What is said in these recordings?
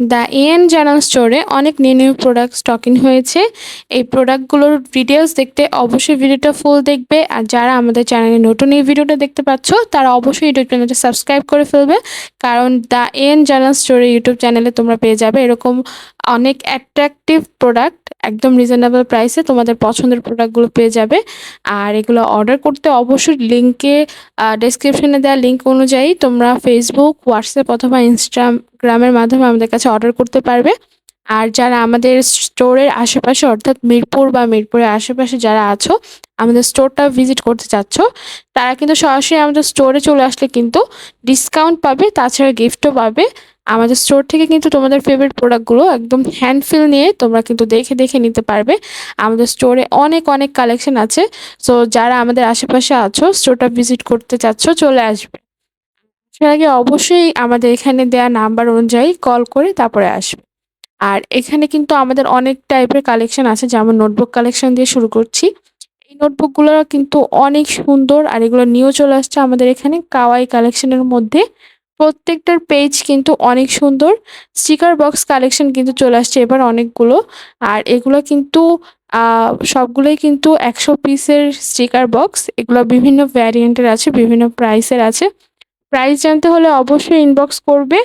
The N journal স্টোরে অনেক new new product stocking হয়েছে। এই প্রোডাক্টগুলোর ভিডিওস দেখতে অবশ্যই ভিডিওটা ফুল দেখবে। আর যারা আমাদের চ্যানেলে নতুন এই ভিডিওটা দেখতে পাচ্ছ, তারা অবশ্যই ইউটিউব চ্যানেলটা সাবস্ক্রাইব করে ফেলবে। কারণ দ্য এন জার্নাল স্টোরে ইউটিউব চ্যানেলে তোমরা পেয়ে যাবে এরকম অনেক অ্যাট্রাকটিভ প্রোডাক্ট একদম রিজনেবল প্রাইসে তোমাদের পছন্দের প্রোডাক্টগুলো পেয়ে যাবে। আর এগুলো অর্ডার করতে অবশ্যই লিঙ্কে ডেসক্রিপশনে দেওয়া লিঙ্ক অনুযায়ী তোমরা ফেসবুক হোয়াটসঅ্যাপ অথবা ইনস্টাগ্রামের মাধ্যমে আমাদের কাছে অর্ডার করতে পারবে। আর যারা আমাদের স্টোরের আশেপাশে, অর্থাৎ মিরপুর বা মিরপুরের আশেপাশে যারা আছো, আমাদের স্টোরটা ভিজিট করতে চাচ্ছ, তারা কিন্তু সরাসরি আমাদের স্টোরে চলে আসলে কিন্তু ডিসকাউন্ট পাবে, তাছাড়া গিফটও পাবে। আমাদের স্টোর থেকে কিন্তু তোমাদের ফেভারিট প্রোডাক্টগুলো একদম হ্যান্ডফিল নিয়ে তোমরা কিন্তু দেখে দেখে নিতে পারবে। আমাদের স্টোরে অনেক অনেক কালেকশন আছে। সো যারা আমাদের আশেপাশে আছো স্টোরটা ভিজিট করতে চাচ্ছ, চলে আসবে। আসার আগে অবশ্যই আমাদের এখানে দেয়া নাম্বার অনুযায়ী কল করে তারপরে আসবে। আর এখানে কিন্তু আমাদের অনেক টাইপের কালেকশন আছে, যেমন নোটবুক কালেকশন দিয়ে শুরু করছি। এই নোটবুকগুলো কিন্তু অনেক সুন্দর, আর এগুলো নিয়েও চলে আসছে আমাদের এখানে কাওয়াই কালেকশনের মধ্যে। প্রত্যেকটার পেজ কিন্তু অনেক সুন্দর। স্টিকার বক্স কালেকশন কিন্তু চলে আসছে এবার অনেকগুলো। আর এগুলো কিন্তু সবগুলোই কিন্তু একশো পিসের স্টিকার বক্স এগুলো বিভিন্ন ভ্যারিয়েন্টের আছে, বিভিন্ন প্রাইসের আছে। প্রাইস জানতে হলে অবশ্যই ইনবক্স করবে।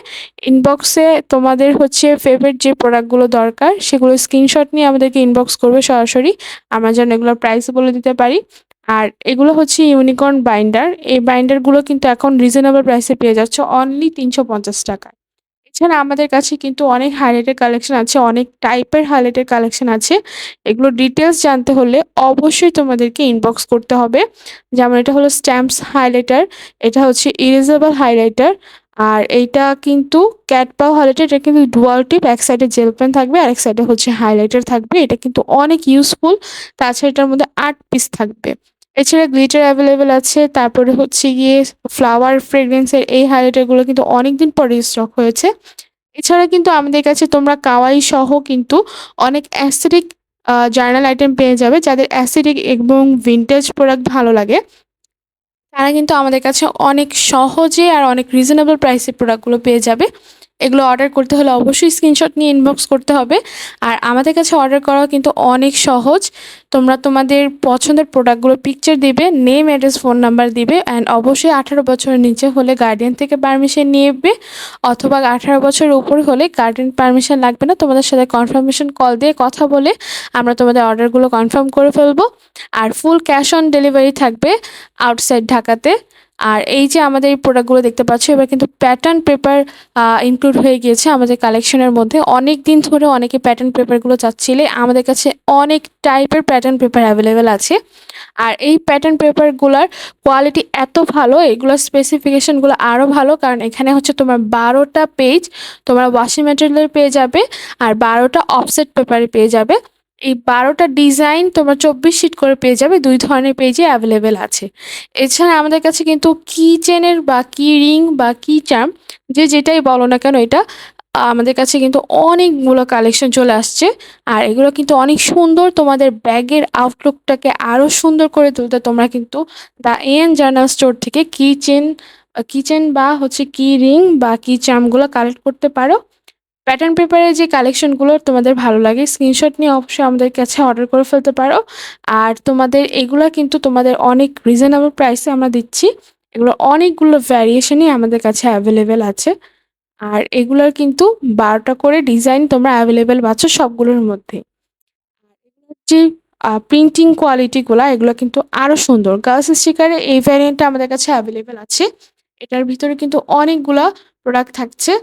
ইনবক্সে তোমাদের হচ্ছে ফেভারিট যে প্রোডাক্টগুলো দরকার, সেগুলো স্ক্রিনশট নিয়ে আমাদেরকে ইনবক্স করবে সরাসরি। আমরা যেন এগুলোর প্রাইস বলে দিতে পারি। আর এগুলো হচ্ছে ইউনিকর্ন বাইন্ডার। এই বাইন্ডারগুলো কিন্তু এখন রিজনেবল প্রাইসে পেয়ে যাচ্ছে অনলি তিনশো পঞ্চাশ টাকায়। এছাড়া আমাদের কাছে কিন্তু অনেক হাইলাইটের কালেকশন আছে, অনেক টাইপের হাইলাইটের কালেকশন আছে। এগুলো ডিটেলস জানতে হলে অবশ্যই তোমাদেরকে ইনবক্স করতে হবে। যেমন এটা হলো স্ট্যাম্পস হাইলাইটার এটা হচ্ছে ইরেজেবল হাইলাইটার আর এইটা কিন্তু ক্যাট পাও হাইলাইটার এটা কিন্তু ডুয়াল টিপ এক সাইডে জেল পেন থাকবে আর এক সাইডে হচ্ছে হাইলাইটার থাকবে। এটা কিন্তু অনেক ইউজফুল তাছাড়া এটার মধ্যে আট পিস থাকবে। এছাড়া গ্লিটার অ্যাভেলেবেল আছে, তারপরে হচ্ছে গিয়ে ফ্লাওয়ার ফ্রেগরেন্সের এই হাইলাইটারগুলো কিন্তু অনেকদিন পরে স্টক হয়েছে। এছাড়া কিন্তু আমাদের কাছে তোমরা কাওয়াই সহ কিন্তু অনেক অ্যাসিডিক জার্নাল আইটেম পেয়ে যাবে, যাদের অ্যাসিডিক এবং ভিন্টেজ প্রোডাক্ট ভালো লাগে। তারা কিন্তু আমাদের কাছে অনেক সহজে আর অনেক রিজনেবল প্রাইসে প্রোডাক্টগুলো পেয়ে যাবে। এগুলো অর্ডার করতে হলে অবশ্যই স্ক্রিনশট নিয়ে ইনবক্স করতে হবে। আর আমাদের কাছে অর্ডার করাও কিন্তু অনেক সহজ। তোমরা তোমাদের পছন্দের প্রোডাক্টগুলো পিকচার দিবে নেম অ্যাড্রেস ফোন নাম্বার দিবে অ্যান্ড অবশ্যই আঠারো বছরের নিচে হলে গার্ডিয়ান থেকে পারমিশন নিয়ে অথবা আঠারো বছরের উপর হলে গার্ডিয়ান পারমিশন লাগবে না। তোমাদের সাথে কনফার্মেশন কল দিয়ে কথা বলে আমরা তোমাদের অর্ডারগুলো কনফার্ম করে ফেলব। আর ফুল ক্যাশ অন ডেলিভারি থাকবে আউটসাইড ঢাকাতে। আর এই যে আমাদের এই প্রোডাক্টগুলো দেখতে পাচ্ছ, এবার কিন্তু প্যাটার্ন পেপার ইনক্লুড হয়ে গিয়েছে আমাদের কালেকশনের মধ্যে। অনেক দিন ধরে অনেকে প্যাটার্ন পেপারগুলো চাচ্ছিলে, আমাদের কাছে অনেক টাইপের প্যাটার্ন পেপার অ্যাভেলেবেল আছে। আর এই প্যাটার্ন পেপারগুলোর কোয়ালিটি এত ভালো, এগুলোর স্পেসিফিকেশনগুলো আরও ভালো, কারণ এখানে হচ্ছে তোমার বারোটা পেজ তোমরা ওয়াশিং ম্যাটেরিয়ালের পেয়ে যাবে, আর বারোটা অফসেট পেপারে পেয়ে যাবে। এই বারোটা ডিজাইন তোমরা চব্বিশ শিট করে পেয়ে যাবে, দুই ধরনের পেজে অ্যাভেলেবেল আছে। এছাড়া আমাদের কাছে কিন্তু কি চেনের বা কি রিং বা কি চার্ম যে যেটাই বলো না কেন এটা, আমাদের কাছে কিন্তু অনেকগুলো কালেকশন চলে আসছে। আর এগুলো কিন্তু অনেক সুন্দর, তোমাদের ব্যাগের আউটলুকটাকে আরও সুন্দর করে তুলতে তোমরা কিন্তু দ্য এন জার্নাল স্টোর থেকে কি চেন কিচেন বা হচ্ছে কি রিং বা কি চার্মগুলো কালেক্ট করতে পারো। প্যাটার্ন পেপারের যে কালেকশনগুলো তোমাদের ভালো লাগে স্ক্রিনশট নিয়ে অবশ্যই আমাদের কাছে অর্ডার করে ফেলতে পারো। আর তোমাদের এগুলো কিন্তু তোমাদের অনেক রিজনেবল প্রাইসে আমরা দিচ্ছি। এগুলো অনেকগুলো ভ্যারিয়েশনই আমাদের কাছে অ্যাভেলেবেল আছে। আর এগুলোর কিন্তু বারোটা করে ডিজাইন তোমরা অ্যাভেলেবেল পাচ্ছ সবগুলোর মধ্যে। যে প্রিন্টিং কোয়ালিটিগুলো এগুলো কিন্তু আরও সুন্দর। গার্লস স্টিকারে এই ভ্যারিয়েন্টটা আমাদের কাছে অ্যাভেলেবেল আছে। এটার ভিতরে কিন্তু অনেকগুলা প্রোডাক্ট থাকছে।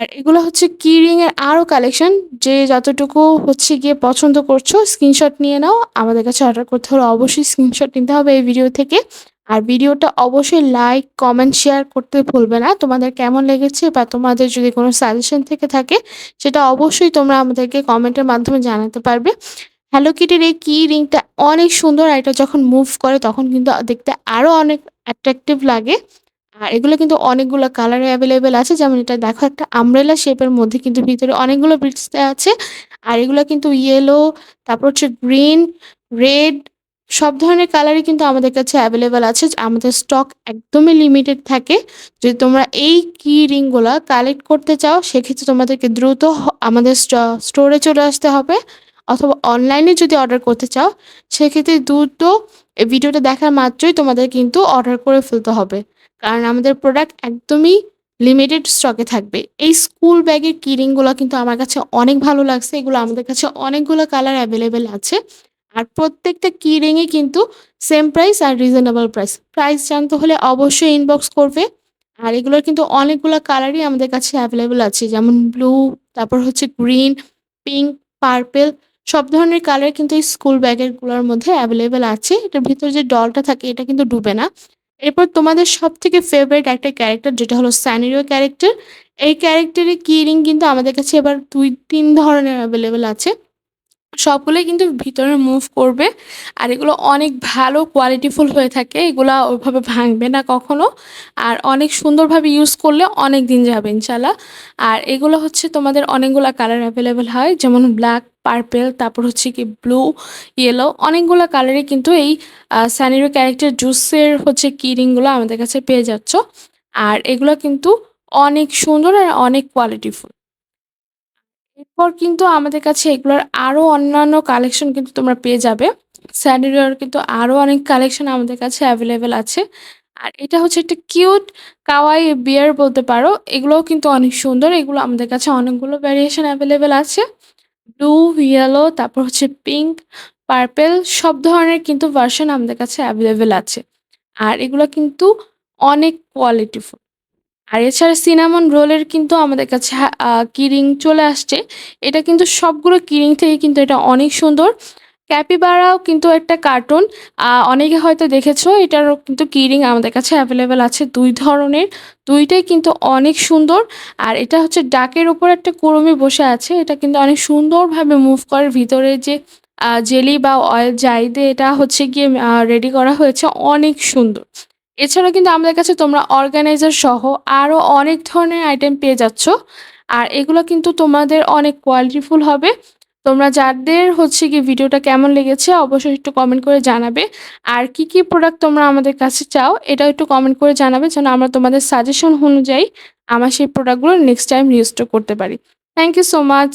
আর এগুলো হচ্ছে কি রিং এর আরও কালেকশন যে যতটুকু হচ্ছে গিয়ে পছন্দ করছ স্ক্রিনশট নিয়ে নাও। আমাদের কাছে অর্ডার করতে হলে অবশ্যই স্ক্রিনশট নিতে হবে এই ভিডিও থেকে। আর ভিডিওটা অবশ্যই লাইক কমেন্ট শেয়ার করতে ভুলবে না। তোমাদের কেমন লেগেছে বা তোমাদের যদি কোনো সাজেশন থেকে থাকে, সেটা অবশ্যই তোমরা আমাদেরকে কমেন্টের মাধ্যমে জানাতে পারবে। হ্যালো কিটির এই কি রিংটা অনেক সুন্দর, আর এটা যখন মুভ করে, তখন কিন্তু দেখতে আরও অনেক অ্যাট্রাকটিভ লাগে। আর এগুলো কিন্তু অনেকগুলো কালারে অ্যাভেলেবেল আছে যেমন এটা দেখো একটা আমব্রেলা শেপের মধ্যে কিন্তু ভিতরে অনেকগুলো দেওয়া আছে আর এগুলো কিন্তু ইয়েলো তারপর হচ্ছে গ্রিন রেড সব ধরনের কালারই কিন্তু আমাদের কাছে অ্যাভেলেবেল আছে। আমাদের স্টক একদমই লিমিটেড থাকে। যদি তোমরা এই কি রিংগুলো কালেক্ট করতে চাও, সেক্ষেত্রে তোমাদেরকে দ্রুত আমাদের স্টোরে চলে আসতে হবে। অথবা অনলাইনে যদি অর্ডার করতে চাও, সেক্ষেত্রে দ্রুত এই ভিডিওটা দেখার মাত্রই তোমাদের কিন্তু অর্ডার করে ফেলতে হবে। কারণ আমাদের প্রোডাক্ট একদমই লিমিটেড স্টকে থাকবে। এই স্কুল ব্যাগের কি রিংগুলা কিন্তু আমার কাছে অনেক ভালো লাগছে। এগুলো আমাদের কাছে অনেকগুলো কালার অ্যাভেলেবেল আছে। আর প্রত্যেকটা কি রিংই কিন্তু সেম প্রাইস আর রিজনেবল প্রাইস। প্রাইস জানতে হলে অবশ্যই ইনবক্স করবে। আর এগুলোর কিন্তু অনেকগুলো কালারই আমাদের কাছে অ্যাভেলেবেল আছে। যেমন ব্লু, তারপর হচ্ছে গ্রিন, পিঙ্ক, পার্পেল সব ধরনের কালার কিন্তু এই স্কুল ব্যাগেরগুলোর মধ্যে অ্যাভেলেবেল আছে। এটার ভিতরে যে ডলটা থাকে এটা কিন্তু ডুবে না। এরপর তোমাদের সব থেকে ফেভারিট একটা ক্যারেক্টার যেটা হলো স্যানিরো ক্যারেক্টার। এই ক্যারেক্টারের কি রিং কিন্তু আমাদের কাছে এবার ২-৩ ধরনের অ্যাভেলেবেল আছে। সবগুলোই কিন্তু ভিতরে মুভ করবে। আর এগুলো অনেক ভালো কোয়ালিটিফুল হয়ে থাকে। এগুলো ওইভাবে ভাঙবে না কখনো। আর অনেক সুন্দরভাবে ইউজ করলে অনেক দিন যাবে ইনশাআল্লাহ। আর এগুলো হচ্ছে তোমাদের অনেকগুলো কালার অ্যাভেলেবেল হয়। যেমন ব্ল্যাক পার্পল তারপর হচ্ছে কি ব্লু, ইয়েলো অনেকগুলো কালারই কিন্তু এই স্যানিরো ক্যারেক্টার জুসের হচ্ছে কি রিংগুলো আমাদের কাছে পেয়ে যাচ্ছ। আর এগুলো কিন্তু অনেক সুন্দর আর অনেক কোয়ালিটিফুল। এরপর কিন্তু আমাদের কাছে এগুলোর আরও অন্যান্য কালেকশন কিন্তু তোমরা পেয়ে যাবে। স্যানেরিওর কিন্তু আরও অনেক কালেকশন আমাদের কাছে অ্যাভেলেবেল আছে। আর এটা হচ্ছে একটা কিউট কাওয়াই বিয়ার বলতে পারো। এগুলোও কিন্তু অনেক সুন্দর। এগুলো আমাদের কাছে অনেকগুলো ভ্যারিয়েশন অ্যাভেলেবেল আছে। ব্লু, ইয়েলো তারপর হচ্ছে পিঙ্ক, পার্পেল সব ধরনের কিন্তু ভার্সন আমাদের কাছে অ্যাভেলেবেল আছে। আর এগুলো কিন্তু অনেক কোয়ালিটিফুল। আর এছাড়া সিনামন রোলের কিন্তু আমাদের কাছে হা আ কি রিং চলে আসছে। এটা কিন্তু সবগুলো কিরিং থেকে কিন্তু এটা অনেক সুন্দর। ক্যাপিবারাও কিন্তু একটা কার্টুন। অনেকে হয়তো দেখেছ, এটারও কিন্তু কিরিং আমাদের কাছে অ্যাভেলেবেল আছে দুই ধরনের। দুইটাই কিন্তু অনেক সুন্দর। আর এটা হচ্ছে ডাকের উপর একটা কুড়ুমি বসে আছে। এটা কিন্তু অনেক সুন্দরভাবে মুভ করে। ভিতরে যে জেলি বা অয়েল যাই দিয়ে এটা হচ্ছে গিয়ে রেডি করা হয়েছে, অনেক সুন্দর। এছাড়াও কিন্তু আমাদের কাছে তোমরা অর্গানাইজার সহ আরও অনেক ধরনের আইটেম পেয়ে যাচ্ছ। আর এগুলো কিন্তু তোমাদের অনেক কোয়ালিটিফুল হবে। তোমরা যাদের হচ্ছে গিয়ে ভিডিওটা কেমন লেগেছে অবশ্যই একটু কমেন্ট করে জানাবে। আর কি, কি প্রোডাক্ট তোমরা আমাদের কাছে চাও এটাও একটু কমেন্ট করে জানাবে যেন আমরা তোমাদের সাজেশন অনুযায়ী আমার সেই প্রোডাক্টগুলো নেক্সট টাইম রিস্টক করতে পারি। Thank you so much.